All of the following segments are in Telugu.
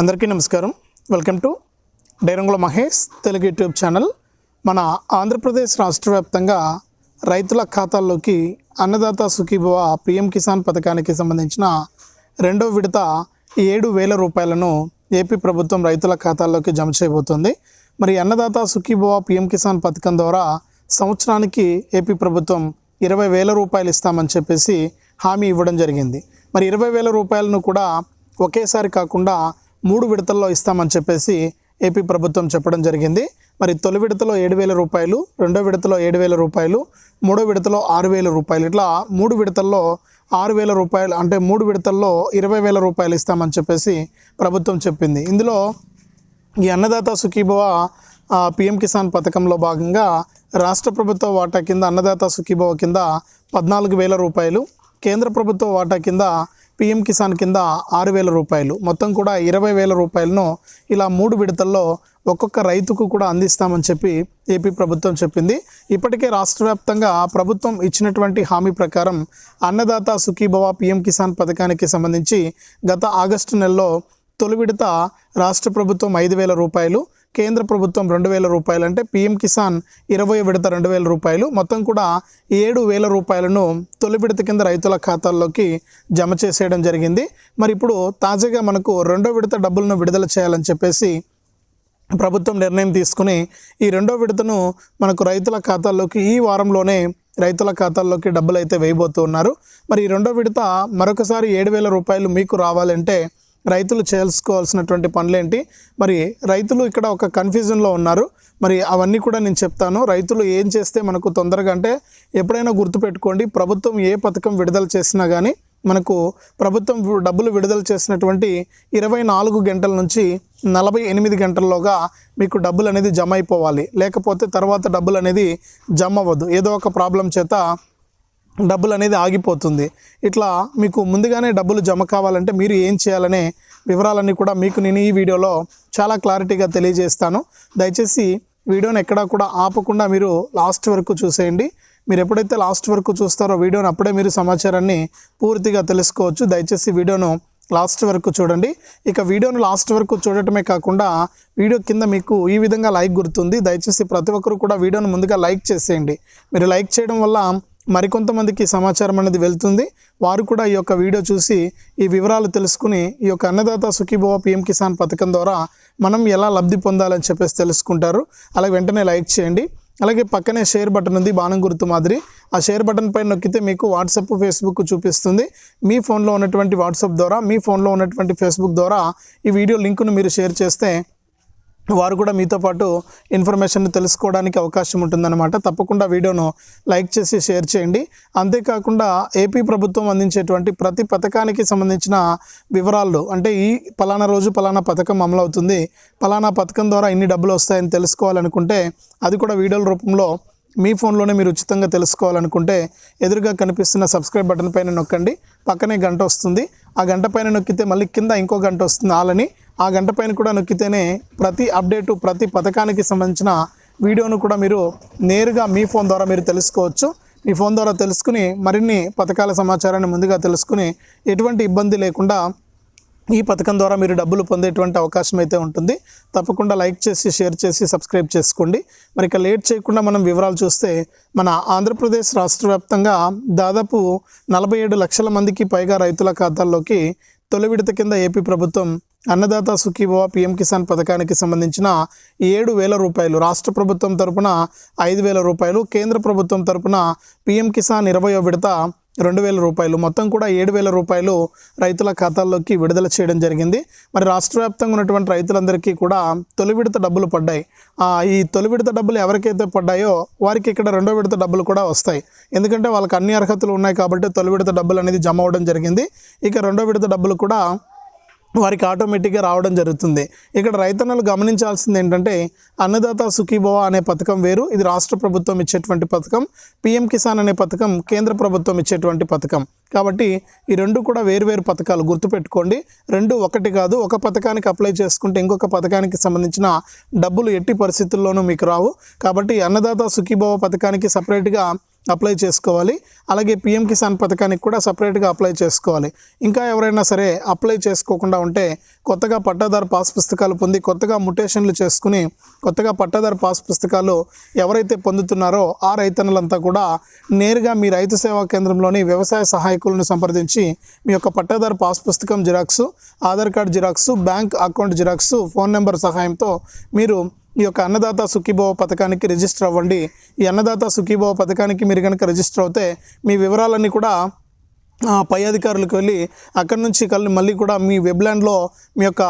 అందరికీ నమస్కారం. Welcome to Dairangula Mahesh Telugu YouTube channel. మన ఆంధ్రప్రదేశ్ రాష్ట్ర వ్యాప్తంగా రైతుల ఖాతాల్లోకి అన్నదాత సుఖీభవ పిఎం కిసాన్ పథకానికి సంబంధించిన రెండో విడత ఏడు వేల రూపాయలను ఏపీ ప్రభుత్వం రైతుల ఖాతాల్లోకి జమ చేయబోతోంది. మరి అన్నదాత సుఖీభవ పిఎం కిసాన్ పథకం ద్వారా సంవత్సరానికి ఏపీ ప్రభుత్వం ఇరవై వేల రూపాయలు ఇస్తామని చెప్పేసి హామీ ఇవ్వడం జరిగింది. మరి ఇరవై వేల రూపాయలను కూడా ఒకేసారి కాకుండా మూడు విడతల్లో ఇస్తామని చెప్పేసి ఏపీ ప్రభుత్వం చెప్పడం జరిగింది. మరి తొలి విడతలో ఏడు వేల రూపాయలు రెండో విడతలో ఏడు వేల రూపాయలు మూడో విడతలో ఆరు వేల రూపాయలు. ఇట్లా మూడు విడతల్లో ఆరు వేల రూపాయలు అంటే మూడు విడతల్లో ఇరవై వేల రూపాయలు ఇస్తామని చెప్పేసి ప్రభుత్వం చెప్పింది. ఇందులో ఈ అన్నదాత సుఖీభవ పిఎం కిసాన్ పథకంలో భాగంగా రాష్ట్ర ప్రభుత్వ వాటా కింద అన్నదాత సుఖీభవ కింద పద్నాలుగు వేల రూపాయలు కేంద్ర ప్రభుత్వ వాటా కింద పిఎం కిసాన్ కింద ఆరు వేల రూపాయలు. మొత్తం కూడా ఇరవై వేల రూపాయలను ఇలా మూడు విడతల్లో ఒక్కొక్క రైతుకు కూడా అందిస్తామని చెప్పి ఏపీ ప్రభుత్వం చెప్పింది. ఇప్పటికే రాష్ట్ర వ్యాప్తంగా ప్రభుత్వం ఇచ్చినటువంటి హామీ ప్రకారం అన్నదాత సుఖీభవ పిఎం కిసాన్ పథకానికి సంబంధించి గత ఆగస్టు నెలలో తొలి విడత రాష్ట్ర ప్రభుత్వం ఐదు వేల రూపాయలు కేంద్ర ప్రభుత్వం రెండు వేల రూపాయలు అంటే పిఎం కిసాన్ ఇరవై విడత రెండు వేల రూపాయలు. మొత్తం కూడా ఏడు వేల రూపాయలను తొలి విడత కింద రైతుల ఖాతాల్లోకి జమ చేసేయడం జరిగింది. మరి ఇప్పుడు తాజాగా మనకు రెండో విడత డబ్బులను విడుదల చేయాలని చెప్పేసి ప్రభుత్వం నిర్ణయం తీసుకుని ఈ రెండో విడతను మనకు రైతుల ఖాతాల్లోకి ఈ వారంలోనే రైతుల ఖాతాల్లోకి డబ్బులు అయితే వేయబోతూ ఉన్నారు. మరి ఈ రెండో విడత మరొకసారి ఏడు వేల రూపాయలు మీకు రావాలంటే రైతులు చేసుకోవాల్సినటువంటి పనులేంటి? మరి రైతులు ఇక్కడ ఒక కన్ఫ్యూజన్లో ఉన్నారు. మరి అవన్నీ కూడా నేను చెప్తాను. రైతులు ఏం చేస్తే మనకు తొందరగా అంటే ఎప్పుడైనా గుర్తుపెట్టుకోండి ప్రభుత్వం ఏ పథకం విడుదల చేసినా కానీ మనకు ప్రభుత్వం డబ్బులు విడుదల చేసినటువంటి ఇరవై నాలుగు గంటల నుంచి నలభై ఎనిమిది గంటల్లోగా మీకు డబ్బులు అనేది జమ అయిపోవాలి. లేకపోతే తర్వాత డబ్బులు అనేది జమ అవ్వదు. ఏదో ఒక ప్రాబ్లం చేత డబ్బులు అనేది ఆగిపోతుంది. ఇట్లా మీకు ముందుగానే డబ్బులు జమ కావాలంటే మీరు ఏం చేయాలనే వివరాలన్నీ కూడా మీకు నేను ఈ వీడియోలో చాలా క్లారిటీగా తెలియజేస్తాను. దయచేసి వీడియోని ఎక్కడా కూడా ఆపకుండా మీరు లాస్ట్ వరకు చూసేయండి. మీరు ఎప్పుడైతే లాస్ట్ వరకు చూస్తారో వీడియోని అప్పుడే మీరు సమాచారాన్ని పూర్తిగా తెలుసుకోవచ్చు. దయచేసి వీడియోను లాస్ట్ వరకు చూడండి. ఇక వీడియోను లాస్ట్ వరకు చూడటమే కాకుండా వీడియో కింద మీకు ఈ విధంగా లైక్ గుర్తుంది. దయచేసి ప్రతి ఒక్కరు కూడా వీడియోను ముందుగా లైక్ చేసేయండి. మీరు లైక్ చేయడం వల్ల మరికొంతమందికి సమాచారం అనేది వెళ్తుంది. వారు కూడా ఈ యొక్క వీడియో చూసి ఈ వివరాలు తెలుసుకుని ఈ యొక్క అన్నదాత సుఖీభవ పిఎం కిసాన్ పథకం ద్వారా మనం ఎలా లబ్ధి పొందాలని చెప్పేసి తెలుసుకుంటారు. అలాగే వెంటనే లైక్ చేయండి. అలాగే పక్కనే షేర్ బటన్ ఉంది బాణం గుర్తు మాదిరి. ఆ షేర్ బటన్ పైన నొక్కితే మీకు వాట్సాప్ ఫేస్బుక్ చూపిస్తుంది. మీ ఫోన్లో ఉన్నటువంటి వాట్సాప్ ద్వారా మీ ఫోన్లో ఉన్నటువంటి ఫేస్బుక్ ద్వారా ఈ వీడియో లింకును మీరు షేర్ చేస్తే వారు కూడా మీతో పాటు ఇన్ఫర్మేషన్ తెలుసుకోవడానికి అవకాశం ఉంటుందన్నమాట. తప్పకుండా వీడియోను లైక్ చేసి షేర్ చేయండి. అంతేకాకుండా ఏపీ ప్రభుత్వం అందించేటువంటి ప్రతి పథకానికి సంబంధించిన వివరాలు అంటే ఈ పలానా రోజు పలానా పథకం అమలవుతుంది పలానా పథకం ద్వారా ఇన్ని డబ్బులు వస్తాయని తెలుసుకోవాలనుకుంటే అది కూడా వీడియోల రూపంలో మీ ఫోన్లోనే మీరు ఉచితంగా తెలుసుకోవాలనుకుంటే ఎదురుగా కనిపిస్తున్న సబ్స్క్రైబ్ బటన్ పైన నొక్కండి. పక్కనే గంట వస్తుంది. ఆ గంట పైన నొక్కితే మళ్ళీ కింద ఇంకో గంట వస్తుంది ఆలని ఆ గంట పైన కూడా నొక్కితేనే ప్రతి అప్డేటు ప్రతి పథకానికి సంబంధించిన వీడియోను కూడా మీరు నేరుగా మీ ఫోన్ ద్వారా మీరు తెలుసుకోవచ్చు. మీ ఫోన్ ద్వారా తెలుసుకుని మరిన్ని పథకాల సమాచారాన్ని ముందుగా తెలుసుకుని ఎటువంటి ఇబ్బంది లేకుండా ఈ పథకం ద్వారా మీరు డబ్బులు పొందేటువంటి అవకాశం అయితే ఉంటుంది. తప్పకుండా లైక్ చేసి షేర్ చేసి సబ్స్క్రైబ్ చేసుకోండి. మరి ఇక లేట్ చేయకుండా మనం వివరాలు చూస్తే మన ఆంధ్రప్రదేశ్ రాష్ట్ర వ్యాప్తంగా దాదాపు నలభై ఏడు లక్షల మందికి పైగా రైతుల ఖాతాల్లోకి తొలి విడత కింద ఏపీ ప్రభుత్వం అన్నదాత సుఖీభవ పిఎం కిసాన్ పథకానికి సంబంధించిన ఏడు వేల రూపాయలు రాష్ట్ర ప్రభుత్వం తరపున ఐదు వేల రూపాయలు కేంద్ర ప్రభుత్వం తరపున పిఎం కిసాన్ ఇరవయో విడత రెండు వేల రూపాయలు మొత్తం కూడా ఏడు వేల రూపాయలు రైతుల ఖాతాల్లోకి విడుదల చేయడం జరిగింది. మరి రాష్ట్ర వ్యాప్తంగా ఉన్నటువంటి రైతులందరికీ కూడా తొలి విడత డబ్బులు పడ్డాయి. ఈ తొలి విడత డబ్బులు ఎవరికైతే పడ్డాయో వారికి ఇక్కడ రెండో విడత డబ్బులు కూడా వస్తాయి. ఎందుకంటే వాళ్ళకి అన్ని అర్హతలు ఉన్నాయి కాబట్టి తొలి విడత డబ్బులు అనేది జమ అవ్వడం జరిగింది. ఇక రెండో విడత డబ్బులు కూడా వారికి ఆటోమేటిక్గా రావడం జరుగుతుంది. ఇక్కడ రైతన్నలు గమనించాల్సింది ఏంటంటే అన్నదాత సుఖీభవ అనే పథకం వేరు ఇది రాష్ట్ర ప్రభుత్వం ఇచ్చేటువంటి పథకం పిఎం కిసాన్ అనే పథకం కేంద్ర ప్రభుత్వం ఇచ్చేటువంటి పథకం. కాబట్టి ఈ రెండు కూడా వేరువేరు పథకాలు గుర్తుపెట్టుకోండి. రెండు ఒకటి కాదు ఒక పథకానికి అప్లై చేసుకుంటే ఇంకొక పథకానికి సంబంధించిన డబ్బులు ఎట్టి పరిస్థితుల్లోనూ మీకు రావు. కాబట్టి అన్నదాత సుఖీభవ పథకానికి సపరేట్గా అప్లై చేసుకోవాలి. అలాగే పిఎం కిసాన్ పథకానికి కూడా సపరేట్గా అప్లై చేసుకోవాలి. ఇంకా ఎవరైనా సరే అప్లై చేసుకోకుండా ఉంటే కొత్తగా పట్టాదారు పాస్ పుస్తకాలు పొంది కొత్తగా ముటేషన్లు చేసుకుని కొత్తగా పట్టాదారు పాస్ పుస్తకాలు ఎవరైతే పొందుతున్నారో ఆ రైతన్నులంతా కూడా నేరుగా మీ రైతు సేవా కేంద్రంలోని వ్యవసాయ సహాయకులను సంప్రదించి మీ యొక్క పట్టాదారు పాస్ పుస్తకం xerox Aadhaar card xerox bank account xerox phone number సహాయంతో మీరు ఈ యొక్క అన్నదాత సుఖీభవ పథకానికి రిజిస్టర్ అవ్వండి. ఈ అన్నదాత సుఖీభవ పథకానికి మీరు కనుక రిజిస్టర్ అవుతే మీ వివరాలన్నీ కూడా పై అధికారులకు వెళ్ళి అక్కడి నుంచి కళ్ళు మళ్ళీ కూడా మీ వెబ్లాండ్లో మీ యొక్క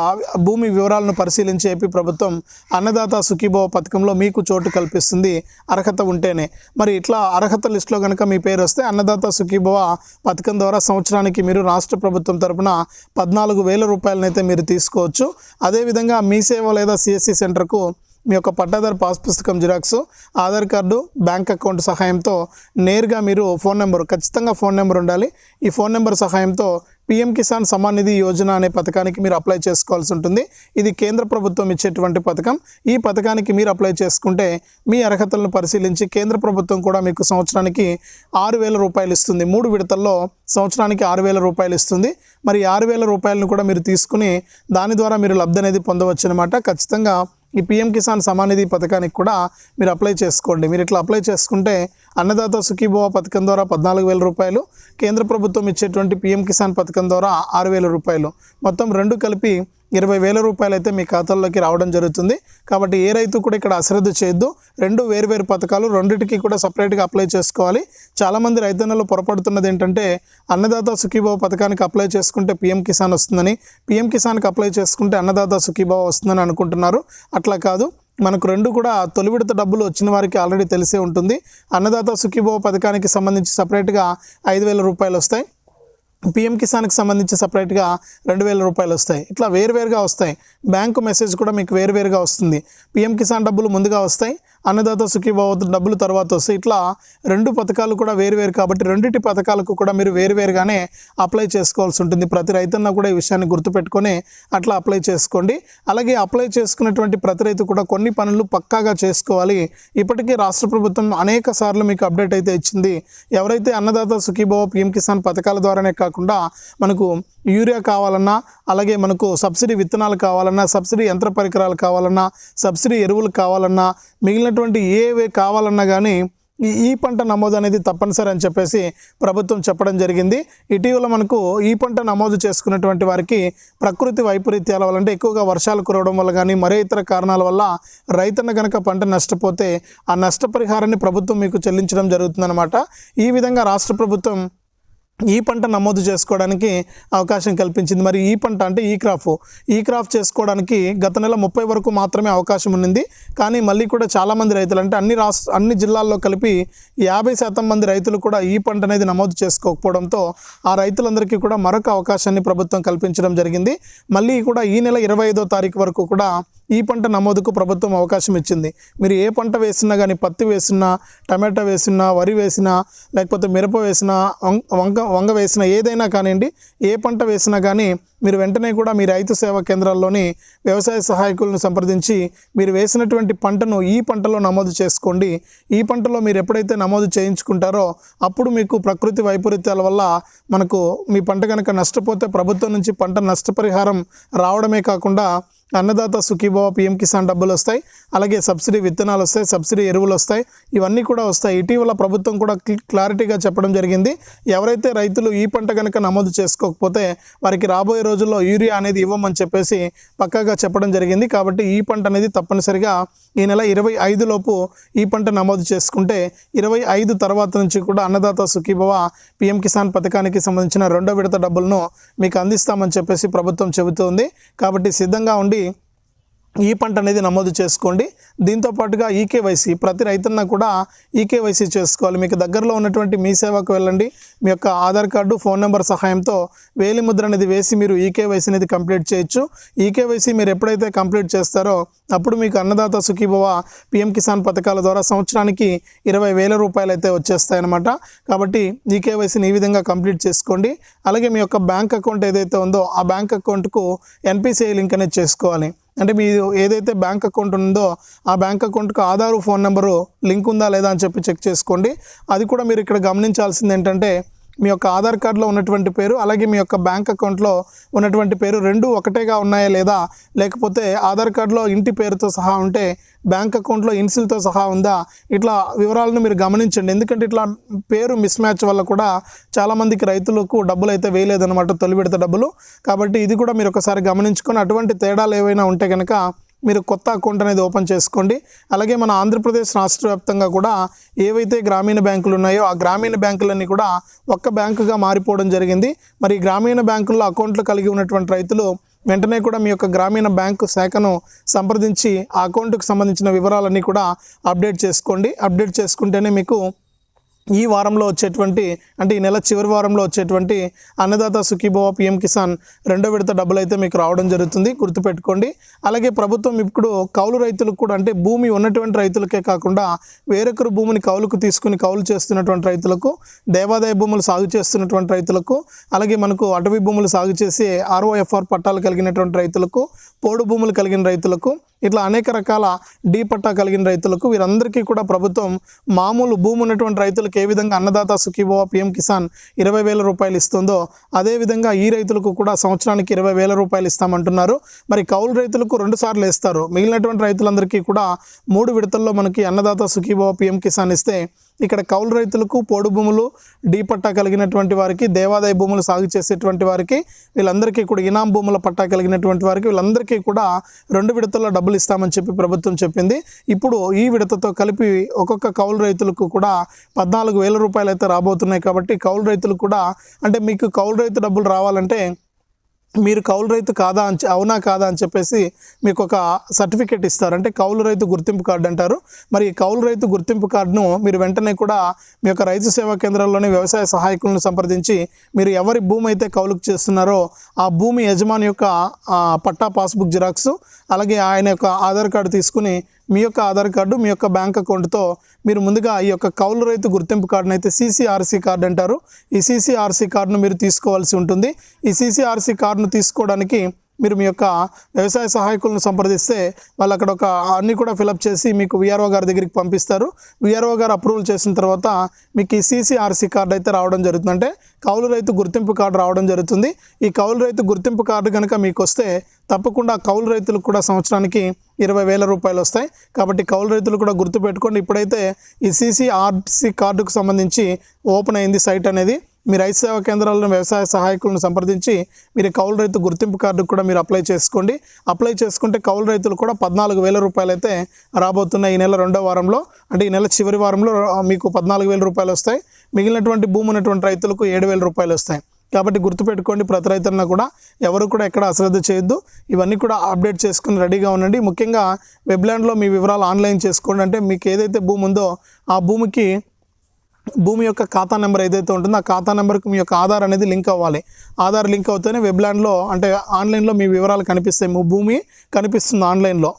భూమి వివరాలను పరిశీలించి ఏపీ ప్రభుత్వం అన్నదాత సుఖీభవ పథకంలో మీకు చోటు కల్పిస్తుంది. అర్హత ఉంటేనే. మరి ఇట్లా అర్హత లిస్టులో కనుక మీ పేరు వస్తే అన్నదాత సుఖీభవ పథకం ద్వారా సంవత్సరానికి మీరు రాష్ట్ర ప్రభుత్వం తరపున పద్నాలుగు వేల రూపాయలనైతే మీరు తీసుకోవచ్చు. అదేవిధంగా మీ సేవ లేదా సిఎస్సి సెంటర్కు మీ యొక్క పట్టాదారు పాస్ పుస్తకం xerox Aadhaar card bank account సహాయంతో నేరుగా మీరు ఫోన్ నెంబర్ ఖచ్చితంగా ఫోన్ నెంబర్ ఉండాలి. ఈ ఫోన్ నెంబర్ సహాయంతో పిఎం కిసాన్ సమాన్ నిధి యోజన అనే పథకానికి మీరు అప్లై చేసుకోవాల్సి ఉంటుంది. ఇది కేంద్ర ప్రభుత్వం ఇచ్చేటువంటి పథకం. ఈ పథకానికి మీరు అప్లై చేసుకుంటే మీ అర్హతలను పరిశీలించి కేంద్ర ప్రభుత్వం కూడా మీకు సంవత్సరానికి ఆరు వేల రూపాయలు ఇస్తుంది. మూడు విడతల్లో సంవత్సరానికి ఆరు వేల రూపాయలు ఇస్తుంది. మరి ఆరు వేల రూపాయలను కూడా మీరు తీసుకుని దాని ద్వారా మీరు లబ్ధి అనేది పొందవచ్చు అనమాట ఖచ్చితంగా ఈ పిఎం కిసాన్ సమానిధి పథకానికి కూడా మీరు అప్లై చేసుకోండి. మీరు ఇట్లా అప్లై చేసుకుంటే అన్నదాత సుఖీభవ పథకం ద్వారా పద్నాలుగు వేల రూపాయలు కేంద్ర ప్రభుత్వం ఇచ్చేటువంటి పిఎం కిసాన్ పథకం ద్వారా ఆరు వేల రూపాయలు. మొత్తం రెండు కలిపి ఇరవై వేల రూపాయలు అయితే మీ ఖాతాల్లోకి రావడం జరుగుతుంది. కాబట్టి ఏ రైతు కూడా ఇక్కడ అశ్రద్ధ చేయొద్దు. రెండు వేరువేరు పథకాలు రెండింటికి కూడా సపరేట్గా అప్లై చేసుకోవాలి. చాలామంది రైతన్నలు పొరపడుతున్నది ఏంటంటే అన్నదాత సుఖీభావ పథకానికి అప్లై చేసుకుంటే పిఎం కిసాన్ వస్తుందని పిఎం కిసాన్కి అప్లై చేసుకుంటే అన్నదాత సుఖీభావ వస్తుందని అనుకుంటున్నారు. అట్లా కాదు. మనకు రెండు కూడా తొలి విడత డబ్బులు వచ్చిన వారికి ఆల్రెడీ తెలిసే ఉంటుంది. అన్నదాత సుఖీభావ పథకానికి సంబంధించి సపరేట్గా ఐదు వేల రూపాయలు వస్తాయి. పిఎం కిసాన్కి సంబంధించి సపరేట్గా రెండు వేల రూపాయలు వస్తాయి. ఇట్లా వేరువేరుగా వస్తాయి. బ్యాంకు మెసేజ్ కూడా మీకు వేరువేరుగా వస్తుంది. పిఎం కిసాన్ డబ్బులు ముందుగా వస్తాయి. అన్నదాత సుఖీభావ డబ్బులు తర్వాత వస్తాయి ఇట్లా రెండు పథకాలు కూడా వేరువేరు కాబట్టి రెండింటి పథకాలకు కూడా మీరు వేరువేరుగానే అప్లై చేసుకోవాల్సి ఉంటుంది. ప్రతి రైతన్న కూడా ఈ విషయాన్ని గుర్తుపెట్టుకొని అట్లా అప్లై చేసుకోండి. అలాగే అప్లై చేసుకున్నటువంటి ప్రతి రైతు కూడా కొన్ని పనులు పక్కాగా చేసుకోవాలి. ఇప్పటికీ రాష్ట్ర ప్రభుత్వం అనేక సార్లు మీకు అప్డేట్ అయితే ఇచ్చింది. ఎవరైతే అన్నదాత సుఖీభావ పిఎం కిసాన్ పథకాల ద్వారానే కాకుండా మనకు యూరియా కావాలన్నా అలాగే మనకు సబ్సిడీ విత్తనాలు కావాలన్నా సబ్సిడీ యంత్ర పరికరాలు కావాలన్నా సబ్సిడీ ఎరువులు కావాలన్నా మిగిలినటువంటి ఏవే కావాలన్నా కానీ ఈ ఈ పంట నమోదు అనేది తప్పనిసరి అని చెప్పేసి ప్రభుత్వం చెప్పడం జరిగింది. ఇటీవల మనకు ఈ పంట నమోదు చేసుకున్నటువంటి వారికి ప్రకృతి వైపరీత్యాల వల్ల అంటే ఎక్కువగా వర్షాలు కురవడం వల్ల కానీ మరే ఇతర కారణాల వల్ల రైతన్న కనుక పంట నష్టపోతే ఆ నష్టపరిహారాన్ని ప్రభుత్వం మీకు చెల్లించడం జరుగుతుందన్నమాట. ఈ విధంగా రాష్ట్ర ప్రభుత్వం ఈ పంట నమోదు చేసుకోవడానికి అవకాశం కల్పించింది. మరి ఈ పంట అంటే ఈ క్రాప్ ఈ క్రాప్ చేసుకోవడానికి గత నెల ముప్పై వరకు మాత్రమే అవకాశం ఉన్నింది. కానీ మళ్ళీ కూడా చాలామంది రైతులు అంటే అన్ని రాష్ట్ర అన్ని జిల్లాల్లో కలిపి యాభై శాతం మంది రైతులు కూడా ఈ పంట అనేది నమోదు చేసుకోకపోవడంతో ఆ రైతులందరికీ కూడా మరొక అవకాశాన్ని ప్రభుత్వం కల్పించడం జరిగింది. మళ్ళీ కూడా ఈ నెల ఇరవై ఐదో తారీఖు వరకు కూడా ఈ పంట నమోదుకు ప్రభుత్వం అవకాశం ఇచ్చింది. మీరు ఏ పంట వేసినా కానీ పత్తి వేసినా టమాటా వేసినా వరి వేసినా లేకపోతే మిరప వేసినా వం- వంగ వంగ వేసినా ఏదైనా కానివ్వండి ఏ పంట వేసినా కానీ మీరు వెంటనే కూడా మీ రైతు సేవా కేంద్రాల్లోని వ్యవసాయ సహాయకులను సంప్రదించి మీరు వేసినటువంటి పంటను ఈ పంటలో నమోదు చేసుకోండి. ఈ పంటలో మీరు ఎప్పుడైతే నమోదు చేయించుకుంటారో అప్పుడు మీకు ప్రకృతి వైపరీత్యాల వల్ల మనకు మీ పంట కనుక నష్టపోతే ప్రభుత్వం నుంచి పంట నష్టపరిహారం రావడమే కాకుండా అన్నదాత సుఖీభావ పిఎం కిసాన్ డబ్బులు వస్తాయి. అలాగే సబ్సిడీ విత్తనాలు వస్తాయి సబ్సిడీ ఎరువులు వస్తాయి. ఇవన్నీ కూడా వస్తాయి. ఇటీవల ప్రభుత్వం కూడా క్లారిటీగా చెప్పడం జరిగింది. ఎవరైతే రైతులు ఈ పంట కనుక నమోదు చేసుకోకపోతే వారికి రాబోయే రోజుల్లో యూరియా అనేది ఇవ్వమని చెప్పేసి పక్కాగా చెప్పడం జరిగింది. కాబట్టి ఈ పంట అనేది తప్పనిసరిగా ఈ నెల ఇరవై ఐదు లోపు ఈ పంట నమోదు చేసుకుంటే ఇరవై ఐదు తర్వాత నుంచి కూడా అన్నదాత సుఖీభవ పిఎం కిసాన్ పథకానికి సంబంధించిన రెండో విడత డబ్బులను మీకు అందిస్తామని చెప్పేసి ప్రభుత్వం చెబుతోంది. కాబట్టి సిద్ధంగా ఉండి ఈ పంట అనేది నమోదు చేసుకోండి. దీంతో పాటుగా ఈకేవైసీ ప్రతి రైతన్న కూడా ఈకేవైసీ చేసుకోవాలి. మీకు దగ్గరలో ఉన్నటువంటి మీ సేవకు వెళ్ళండి. మీ యొక్క ఆధార్ కార్డు ఫోన్ నెంబర్ సహాయంతో వేలి ముద్ర అనేది వేసి మీరు ఈకేవైసీ అనేది కంప్లీట్ చేయొచ్చు. ఈకేవైసీ మీరు ఎప్పుడైతే కంప్లీట్ చేస్తారో అప్పుడు మీకు అన్నదాత సుఖీభవ పిఎం కిసాన్ పథకాల ద్వారా సంవత్సరానికి ఇరవై వేల రూపాయలు అయితే వచ్చేస్తాయన్నమాట. కాబట్టి ఈకేవైసీని ఈ విధంగా కంప్లీట్ చేసుకోండి. అలాగే మీ యొక్క బ్యాంక్ అకౌంట్ ఏదైతే ఉందో ఆ బ్యాంక్ అకౌంట్కు ఎన్పిసిఐ లింక్ అనేది చేసుకోవాలి. అంటే మీరు ఏదైతే బ్యాంక్ అకౌంట్ ఉందో ఆ బ్యాంక్ అకౌంట్కి ఆధారు ఫోన్ నెంబరు లింక్ ఉందా లేదా అని చెప్పి చెక్ చేసుకోండి. అది కూడా మీరు ఇక్కడ గమనించాల్సింది ఏంటంటే మీ యొక్క ఆధార్ కార్డులో ఉన్నటువంటి పేరు అలాగే మీ యొక్క బ్యాంక్ అకౌంట్లో ఉన్నటువంటి పేరు రెండు ఒకటేగా ఉన్నాయా లేదా? లేకపోతే ఆధార్ కార్డులో ఇంటి పేరుతో సహా ఉంటే బ్యాంక్ అకౌంట్లో ఇన్సిల్తో సహా ఉందా? ఇట్లా వివరాలను మీరు గమనించండి. ఎందుకంటే ఇట్లా పేరు మిస్ మ్యాచ్ వల్ల కూడా చాలామందికి రైతులకు డబ్బులు అయితే వేయలేదన్నమాట తొలి విడత డబ్బులు. కాబట్టి ఇది కూడా మీరు ఒకసారి గమనించుకొని అటువంటి తేడాలు ఏవైనా ఉంటే కనుక మీరు కొత్త అకౌంట్ అనేది ఓపెన్ చేసుకోండి. అలాగే మన ఆంధ్రప్రదేశ్ రాష్ట్ర వ్యాప్తంగా కూడా ఏవైతే గ్రామీణ బ్యాంకులు ఉన్నాయో ఆ గ్రామీణ బ్యాంకులన్నీ కూడా ఒక్క బ్యాంకుగా మారిపోవడం జరిగింది. మరి గ్రామీణ బ్యాంకుల్లో అకౌంట్లు కలిగి ఉన్నటువంటి రైతులు వెంటనే కూడా మీ యొక్క గ్రామీణ బ్యాంకు శాఖను సంప్రదించి ఆ అకౌంట్కు సంబంధించిన వివరాలన్నీ కూడా అప్డేట్ చేసుకోండి. అప్డేట్ చేసుకుంటేనే మీకు ఈ వారంలో వచ్చేటువంటి అంటే ఈ నెల చివరి వారంలో వచ్చేటువంటి అన్నదాత సుఖీభవ పిఎం కిసాన్ రెండో విడత డబ్బులు అయితే మీకు రావడం జరుగుతుంది. గుర్తుపెట్టుకోండి. అలాగే ప్రభుత్వం ఇప్పుడు కౌలు రైతులకు కూడా అంటే భూమి ఉన్నటువంటి రైతులకే కాకుండా వేరొకరు భూమిని కౌలుకు తీసుకుని కౌలు చేస్తున్నటువంటి రైతులకు దేవాదాయ భూములు సాగు చేస్తున్నటువంటి రైతులకు అలాగే మనకు అటవీ భూములు సాగు చేసి ఆర్ఓఎఫ్ఆర్ పట్టాలు కలిగినటువంటి రైతులకు పోడు భూములు కలిగిన రైతులకు ఇట్లా అనేక రకాల డీ పట్టా కలిగిన రైతులకు వీరందరికీ కూడా ప్రభుత్వం మామూలు భూమి ఉన్నటువంటి రైతులకు ఏ విధంగా అన్నదాత సుఖీభవ పిఎం కిసాన్ ఇరవై వేల రూపాయలు ఇస్తుందో అదేవిధంగా ఈ రైతులకు కూడా సంవత్సరానికి ఇరవై వేల రూపాయలు ఇస్తామంటున్నారు. మరి కౌలు రైతులకు రెండు సార్లు ఇస్తారు మిగిలినటువంటి రైతులందరికీ కూడా మూడు విడతల్లో మనకి అన్నదాత సుఖీభవ పిఎం కిసాన్ ఇస్తే ఇక్కడ కౌలు రైతులకు పోడు భూములు డీ పట్టా కలిగినటువంటి వారికి దేవాదాయ భూములు సాగు చేసేటువంటి వారికి వీళ్ళందరికీ కూడా ఇనాం భూముల పట్టా కలిగినటువంటి వారికి వీళ్ళందరికీ కూడా రెండు విడతల్లో డబ్బులు ఇస్తామని చెప్పి ప్రభుత్వం చెప్పింది. ఇప్పుడు ఈ విడతతో కలిపి ఒక్కొక్క కౌలు రైతులకు కూడా పద్నాలుగు వేల రూపాయలు అయితే రాబోతున్నాయి కాబట్టి కౌలు రైతులు కూడా అంటే మీకు కౌలు రైతు డబ్బులు రావాలంటే మీరు కౌలు రైతు కాదా అని అవునా కాదా అని చెప్పేసి మీకు ఒక సర్టిఫికేట్ ఇస్తారు. అంటే కౌలు రైతు గుర్తింపు కార్డు అంటారు. మరి ఈ కౌలు రైతు గుర్తింపు కార్డును మీరు వెంటనే కూడా మీ యొక్క రైతు సేవా కేంద్రాల్లోని వ్యవసాయ సహాయకులను సంప్రదించి మీరు ఎవరి భూమి అయితే కౌలుకు చేస్తున్నారో ఆ భూమి యజమాని యొక్క పట్టా పాస్బుక్ జిరాక్స్ అలాగే ఆయన యొక్క ఆధార్ కార్డు తీసుకుని మీ యొక్క ఆధార్ కార్డు మీ యొక్క బ్యాంక్ అకౌంట్తో మీరు ముందుగా ఈ యొక్క కౌలు రైతు గుర్తింపు కార్డును అయితే సీసీఆర్సీ కార్డు అంటారు. ఈ సీసీఆర్సీ కార్డును మీరు తీసుకోవాల్సి ఉంటుంది. ఈ సీసీఆర్సీ కార్డును తీసుకోవడానికి మీరు మీ యొక్క వ్యవసాయ సహాయకులను సంప్రదిస్తే వాళ్ళు అక్కడ ఒక అన్ని కూడా ఫిలప్ చేసి మీకు విఆర్ఓ గారి దగ్గరికి పంపిస్తారు. విఆర్ఓ గారు అప్రూవల్ చేసిన తర్వాత మీకు ఈ సీసీఆర్సీ కార్డు అయితే రావడం జరుగుతుంది. అంటే కౌలు రైతు గుర్తింపు కార్డు రావడం జరుగుతుంది. ఈ కౌలు రైతు గుర్తింపు కార్డు కనుక మీకు వస్తే తప్పకుండా కౌలు రైతులకు కూడా సంవత్సరానికి ఇరవై వేల రూపాయలు వస్తాయి. కాబట్టి కౌలు రైతులు కూడా గుర్తుపెట్టుకోండి ఇప్పుడైతే ఈ సీసీఆర్సీ కార్డుకు సంబంధించి ఓపెన్ అయింది సైట్ అనేది. మీ రైతు సేవా కేంద్రాలను వ్యవసాయ సహాయకులను సంప్రదించి మీరు కౌలు రైతు గుర్తింపు కార్డు కూడా మీరు అప్లై చేసుకోండి. అప్లై చేసుకుంటే కౌలు రైతులు కూడా పద్నాలుగు వేల రూపాయలు అయితే రాబోతున్న ఈ నెల రెండో వారంలో అంటే ఈ నెల చివరి వారంలో మీకు పద్నాలుగు వేల రూపాయలు వస్తాయి. మిగిలినటువంటి భూమి ఉన్నటువంటి రైతులకు ఏడు వేల రూపాయలు వస్తాయి. కాబట్టి గుర్తుపెట్టుకోండి ప్రతి రైతులను కూడా ఎవరు కూడా ఎక్కడ అశ్రద్ధ చేయొద్దు. ఇవన్నీ కూడా అప్డేట్ చేసుకుని రెడీగా ఉండండి. ముఖ్యంగా వెబ్లాండ్లో మీ వివరాలు ఆన్లైన్ చేసుకోండి. అంటే మీకు ఏదైతే భూమి ఉందో ఆ భూమికి భూమి యొక్క ఖాతా నెంబర్ ఏదైతే ఉంటుందో ఆ ఖాతా నెంబర్కి మీ యొక్క ఆధార్ అనేది లింక్ అవ్వాలి. ఆధార్ లింక్ అవుతేనే వెబ్లాండ్లో అంటే ఆన్లైన్లో మీ వివరాలు కనిపిస్తాయి. మీ భూమి కనిపిస్తుంది ఆన్లైన్లో.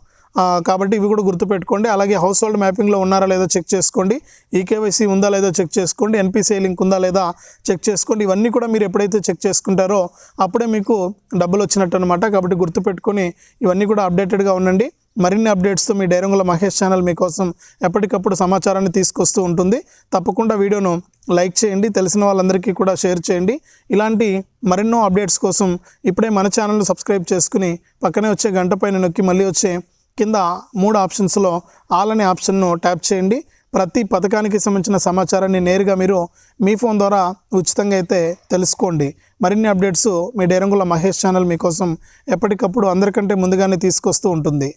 కాబట్టి ఇవి కూడా గుర్తుపెట్టుకోండి. అలాగే హౌస్ హోల్డ్ మ్యాపింగ్లో ఉన్నారా లేదో చెక్ చేసుకోండి. ఈకేవైసీ ఉందా లేదో చెక్ చేసుకోండి. ఎన్పిసిఐ లింక్ ఉందా లేదా చెక్ చేసుకోండి. ఇవన్నీ కూడా మీరు ఎప్పుడైతే చెక్ చేసుకుంటారో అప్పుడే మీకు డబ్బులు వచ్చినట్టు అనమాట కాబట్టి గుర్తుపెట్టుకొని ఇవన్నీ కూడా అప్డేటెడ్గా ఉండండి. మరిన్ని అప్డేట్స్తో మీ డైరంగుల మహేష్ ఛానల్ మీకోసం ఎప్పటికప్పుడు సమాచారాన్ని తీసుకొస్తూ ఉంటుంది. తప్పకుండా వీడియోను లైక్ చేయండి తెలిసిన వాళ్ళందరికీ కూడా షేర్ చేయండి. ఇలాంటి మరెన్నో అప్డేట్స్ కోసం ఇప్పుడే మన ఛానల్ను సబ్స్క్రైబ్ చేసుకుని పక్కనే వచ్చే గంట పైన నొక్కి మళ్ళీ వచ్చే కింద మూడు ఆప్షన్స్లో ఆల్ అనే ఆప్షన్ను ట్యాప్ చేయండి. ప్రతి పథకానికి సంబంధించిన సమాచారాన్ని నేరుగా మీరు మీ ఫోన్ ద్వారా ఉచితంగా అయితే తెలుసుకోండి. మరిన్ని అప్డేట్స్ మీ డైరంగుల మహేష్ ఛానల్ మీకోసం ఎప్పటికప్పుడు అందరికంటే ముందుగానే తీసుకొస్తూ ఉంటుంది.